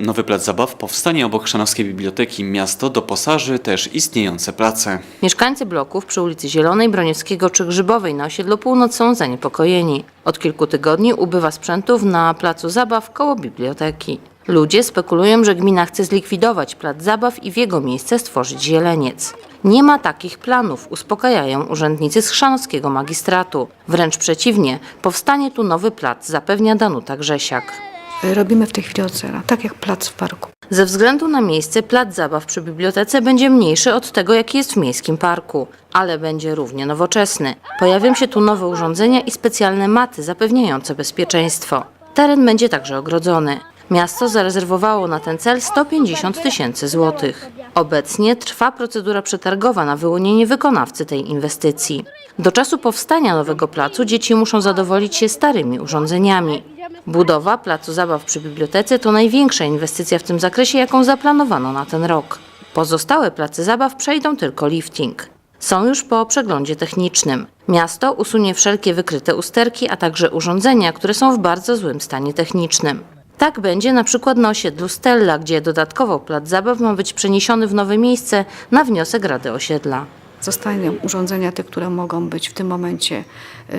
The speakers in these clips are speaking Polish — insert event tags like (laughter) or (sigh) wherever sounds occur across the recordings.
Nowy plac zabaw powstanie obok Chrzanowskiej Biblioteki. Miasto doposaży też istniejące place. Mieszkańcy bloków przy ulicy Zielonej, Broniewskiego czy Grzybowej na osiedlu Północ są zaniepokojeni. Od kilku tygodni ubywa sprzętów na placu zabaw koło biblioteki. Ludzie spekulują, że gmina chce zlikwidować plac zabaw i w jego miejsce stworzyć zieleniec. Nie ma takich planów, uspokajają urzędnicy z chrzanowskiego magistratu. Wręcz przeciwnie, powstanie tu nowy plac, zapewnia Danuta Grzesiak. Robimy w tej chwili ocena, tak jak plac w parku. Ze względu na miejsce, plac zabaw przy bibliotece będzie mniejszy od tego, jaki jest w miejskim parku, ale będzie równie nowoczesny. Pojawią się tu nowe urządzenia i specjalne maty zapewniające bezpieczeństwo. Teren będzie także ogrodzony. Miasto zarezerwowało na ten cel 150 tysięcy złotych. Obecnie trwa procedura przetargowa na wyłonienie wykonawcy tej inwestycji. Do czasu powstania nowego placu dzieci muszą zadowolić się starymi urządzeniami. Budowa placu zabaw przy bibliotece to największa inwestycja w tym zakresie, jaką zaplanowano na ten rok. Pozostałe place zabaw przejdą tylko lifting. Są już po przeglądzie technicznym. Miasto usunie wszelkie wykryte usterki, a także urządzenia, które są w bardzo złym stanie technicznym. Tak będzie na przykład na osiedlu Stella, gdzie dodatkowo plac zabaw ma być przeniesiony w nowe miejsce na wniosek Rady Osiedla. Zostaną urządzenia te, które mogą być w tym momencie yy,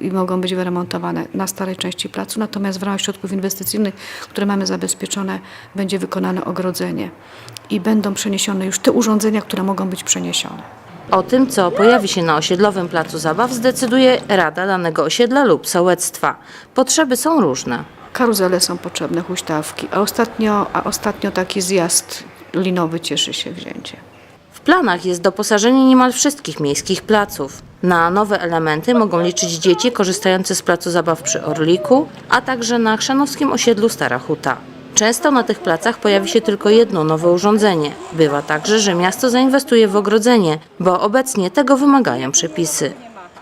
i mogą być wyremontowane na starej części placu, natomiast w ramach środków inwestycyjnych, które mamy zabezpieczone, będzie wykonane ogrodzenie i będą przeniesione już te urządzenia, które mogą być przeniesione. O tym, co pojawi się na osiedlowym placu zabaw, zdecyduje Rada danego osiedla lub sołectwa. Potrzeby są różne. Karuzele są potrzebne, huśtawki, a ostatnio, a ostatnio taki zjazd linowy cieszy się wzięciem. Planach jest doposażenie niemal wszystkich miejskich placów. Na nowe elementy mogą liczyć dzieci korzystające z placu zabaw przy Orliku, a także na chrzanowskim osiedlu Stara Huta. Często na tych placach pojawi się tylko jedno nowe urządzenie. Bywa także, że miasto zainwestuje w ogrodzenie, bo obecnie tego wymagają przepisy.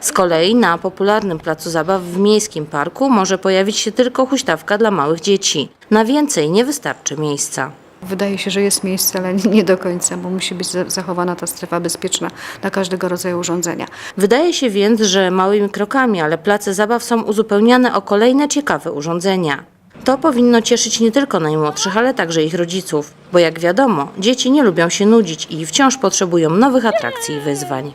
Z kolei na popularnym placu zabaw w miejskim parku może pojawić się tylko huśtawka dla małych dzieci. Na więcej nie wystarczy miejsca. Wydaje się, że jest miejsce, ale (laughs) nie do końca, bo musi być za- zachowana ta strefa bezpieczna dla każdego rodzaju urządzenia. Wydaje się więc, że małymi krokami, ale place zabaw są uzupełniane o kolejne ciekawe urządzenia. To powinno cieszyć nie tylko najmłodszych, ale także ich rodziców, bo jak wiadomo, dzieci nie lubią się nudzić i wciąż potrzebują nowych atrakcji i wyzwań.